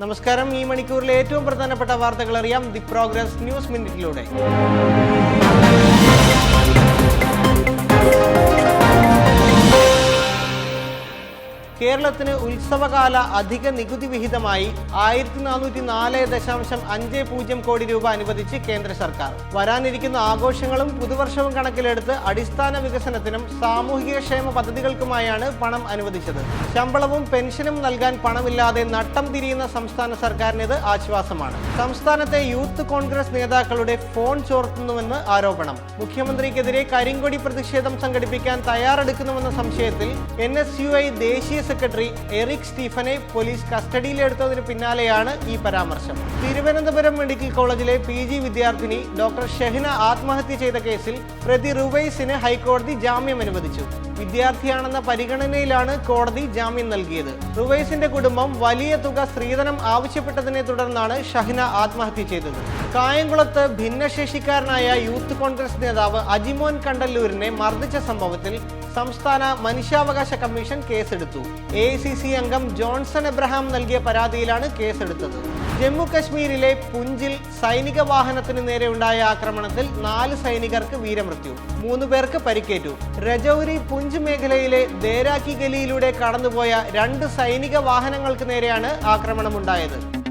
നമസ്കാരം. ഈ മണിക്കൂറിലെ ഏറ്റവും പ്രധാനപ്പെട്ട വാർത്തകൾ അറിയാം. ദി പ്രോഗ്രസ് ന്യൂസ് മിനിറ്റിലൂടെ. കേരളത്തിന് ഉത്സവകാല അധിക നികുതി വിഹിതമായി ആയിരത്തി നാനൂറ്റി നാല് ദശാംശം അഞ്ച് പൂജ്യം കോടി രൂപ അനുവദിച്ച് കേന്ദ്ര സർക്കാർ. വരാനിരിക്കുന്ന ആഘോഷങ്ങളും പുതുവർഷവും കണക്കിലെടുത്ത് അടിസ്ഥാന വികസനത്തിനും സാമൂഹിക ക്ഷേമ പദ്ധതികൾക്കുമായാണ് പണം അനുവദിച്ചത്. ശമ്പളവും പെൻഷനും നൽകാൻ പണമില്ലാതെ നട്ടം തിരിയുന്ന സംസ്ഥാന സർക്കാരിന് ആശ്വാസമാണ്. സംസ്ഥാനത്തെ യൂത്ത് കോൺഗ്രസ് നേതാക്കളുടെ ഫോൺ ചോർത്തുന്നുവെന്ന് ആരോപണം. മുഖ്യമന്ത്രിക്കെതിരെ കരിങ്കൊടി പ്രതിഷേധം സംഘടിപ്പിക്കാൻ തയ്യാറെടുക്കുന്നുവെന്ന സംശയത്തിൽ എൻ ദേശീയ സെക്രട്ടറി എറിക് സ്റ്റീഫനെ പോലീസ് കസ്റ്റഡിയിലെടുത്തതിന് പിന്നാലെയാണ് ഈ പരാമർശം. തിരുവനന്തപുരം മെഡിക്കൽ കോളേജിലെ പി ജി വിദ്യാർത്ഥിനി ഡോക്ടർ ഷെഹ്ന ആത്മഹത്യ ചെയ്ത കേസിൽ പ്രതി റുവൈസിന് ഹൈക്കോടതി ജാമ്യം അനുവദിച്ചു. വിദ്യാർത്ഥിയാണെന്ന പരിഗണനയിലാണ് കോടതി ജാമ്യം നൽകിയത്. റുവൈസിന്റെ കുടുംബം വലിയ തുക സ്ത്രീധനം ആവശ്യപ്പെട്ടതിനെ തുടർന്നാണ് ഷഹ്ന ആത്മഹത്യ ചെയ്തത്. കായംകുളത്ത് ഭിന്നശേഷിക്കാരനായ യൂത്ത് കോൺഗ്രസ് നേതാവ് അജിമോൻ കണ്ടല്ലൂരിനെ മർദ്ദിച്ച സംഭവത്തിൽ സംസ്ഥാന മനുഷ്യാവകാശ കമ്മീഷൻ കേസെടുത്തു. എ അംഗം ജോൺസൺ എബ്രഹാം നൽകിയ പരാതിയിലാണ് കേസെടുത്തത്. ജമ്മു കശ്മീരിലെ പുഞ്ചിൽ സൈനിക വാഹനത്തിന് നേരെ ഉണ്ടായ ആക്രമണത്തിൽ നാല് സൈനികർക്ക് വീരമൃത്യു. മൂന്ന് പേർക്ക് പരിക്കേറ്റു. രജൌരി പുഞ്ച് മേഖലയിലെ ദേരാക്കി ഗലിയിലൂടെ കടന്നുപോയ രണ്ട് സൈനിക വാഹനങ്ങൾക്ക് നേരെയാണ് ആക്രമണമുണ്ടായത്.